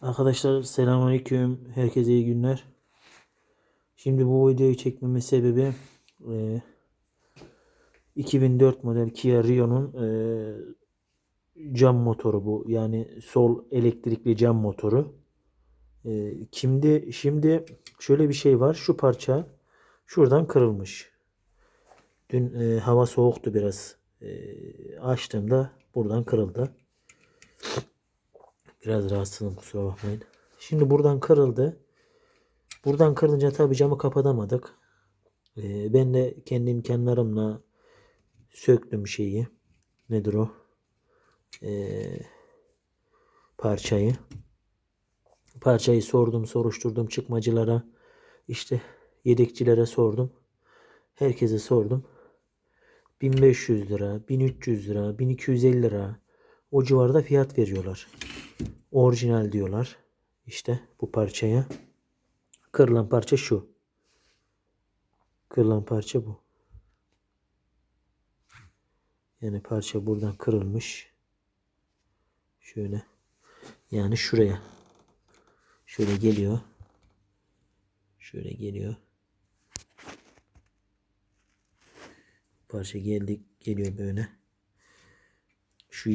Arkadaşlar selamünaleyküm. Herkese iyi günler. Şimdi bu videoyu çekmemin sebebi e, 2004 model Kia Rio'nun e, cam motoru bu. Yani sol elektrikli cam motoru. E, şimdi şimdi şöyle bir şey var. Şu parça şuradan kırılmış. Dün e, hava soğuktu biraz. E, açtığımda buradan kırıldı. Biraz rahatsızım kusura bakmayın. Şimdi buradan kırıldı. Buradan kırılınca tabii camı kapatamadık. Ee, ben de kendi imkanlarımla söktüm şeyi. Nedir o? Ee, parçayı. Parçayı sordum, soruşturdum çıkmacılara. işte yedekçilere sordum. Herkese sordum. 1500 lira, 1300 lira, 1250 lira o civarda fiyat veriyorlar. Orijinal diyorlar. İşte bu parçaya. Kırılan parça şu. Kırılan parça bu. Yani parça buradan kırılmış. Şöyle. Yani şuraya. Şöyle geliyor. Şöyle geliyor. Parça geldi geliyor böyle. Şu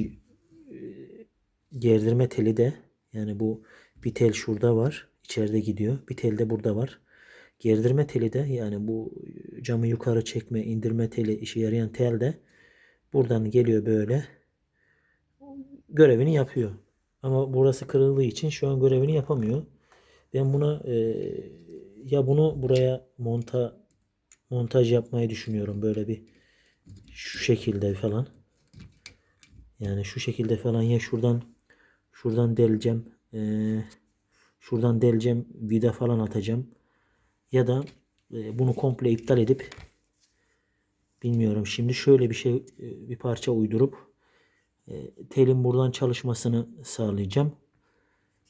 gerdirme teli de yani bu bir tel şurada var. içeride gidiyor. Bir tel de burada var. Gerdirme teli de yani bu camı yukarı çekme, indirme teli işe yarayan tel de buradan geliyor böyle. Görevini yapıyor. Ama burası kırıldığı için şu an görevini yapamıyor. Ben buna e, ya bunu buraya monta montaj yapmayı düşünüyorum böyle bir şu şekilde falan. Yani şu şekilde falan ya şuradan şuradan deleceğim. Ee, şuradan deleceğim. Vida falan atacağım. Ya da e, bunu komple iptal edip bilmiyorum. Şimdi şöyle bir şey e, bir parça uydurup e, telin buradan çalışmasını sağlayacağım.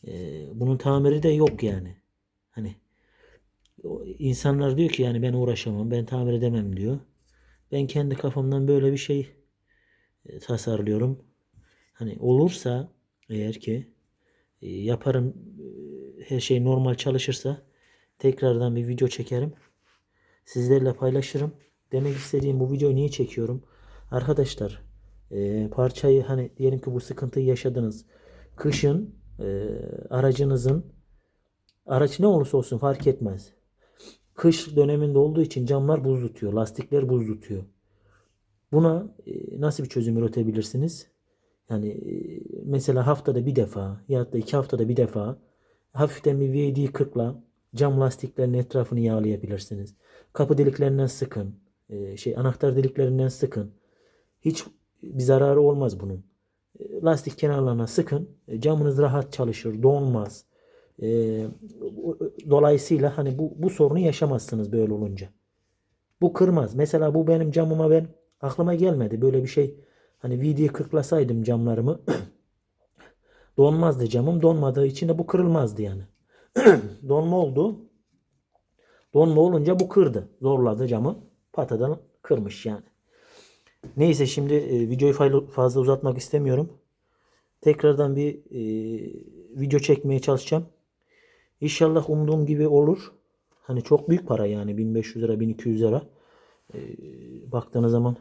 E, bunun tamiri de yok yani. Hani insanlar diyor ki yani ben uğraşamam, ben tamir edemem diyor. Ben kendi kafamdan böyle bir şey e, tasarlıyorum. Hani olursa eğer ki e, yaparım e, her şey normal çalışırsa tekrardan bir video çekerim. Sizlerle paylaşırım. Demek istediğim bu videoyu niye çekiyorum? Arkadaşlar e, parçayı hani diyelim ki bu sıkıntıyı yaşadınız. Kışın aracınızın araç ne olursa olsun fark etmez. Kış döneminde olduğu için camlar buz tutuyor. Lastikler buz tutuyor. Buna nasıl bir çözüm üretebilirsiniz? Yani mesela haftada bir defa ya da iki haftada bir defa hafiften bir VD 40'la cam lastiklerin etrafını yağlayabilirsiniz. Kapı deliklerinden sıkın. E, şey anahtar deliklerinden sıkın. Hiç bir zararı olmaz bunun. E, Lastik kenarlarına sıkın. E, Camınız rahat çalışır, donmaz. Dolayısıyla hani bu, bu sorunu yaşamazsınız böyle olunca. Bu kırmaz. Mesela bu benim camıma ben aklıma gelmedi. Böyle bir şey hani videoyu kırklasaydım camlarımı donmazdı camım. Donmadığı için de bu kırılmazdı yani. Donma oldu. Donma olunca bu kırdı. Zorladı camı. Patadan kırmış yani. Neyse şimdi e, videoyu fazla uzatmak istemiyorum. Tekrardan bir e, video çekmeye çalışacağım. İnşallah umduğum gibi olur. Hani çok büyük para yani 1500 lira 1200 lira. E, baktığınız zaman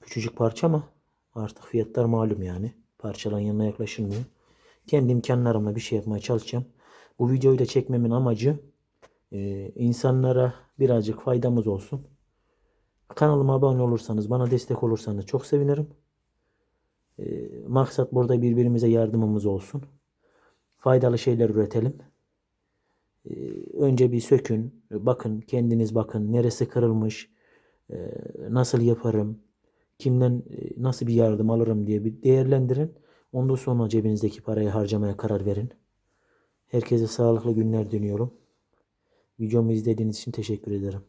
küçücük parça ama artık fiyatlar malum yani. Parçaların yanına yaklaşılmıyor. Kendi imkanlarımla bir şey yapmaya çalışacağım. Bu videoyu da çekmemin amacı e, insanlara birazcık faydamız olsun. Kanalıma abone olursanız, bana destek olursanız çok sevinirim. E, maksat burada birbirimize yardımımız olsun. Faydalı şeyler üretelim. E, önce bir sökün, bakın kendiniz bakın neresi kırılmış, e, nasıl yaparım, kimden e, nasıl bir yardım alırım diye bir değerlendirin. Ondan sonra cebinizdeki parayı harcamaya karar verin. Herkese sağlıklı günler diliyorum. Videomu izlediğiniz için teşekkür ederim.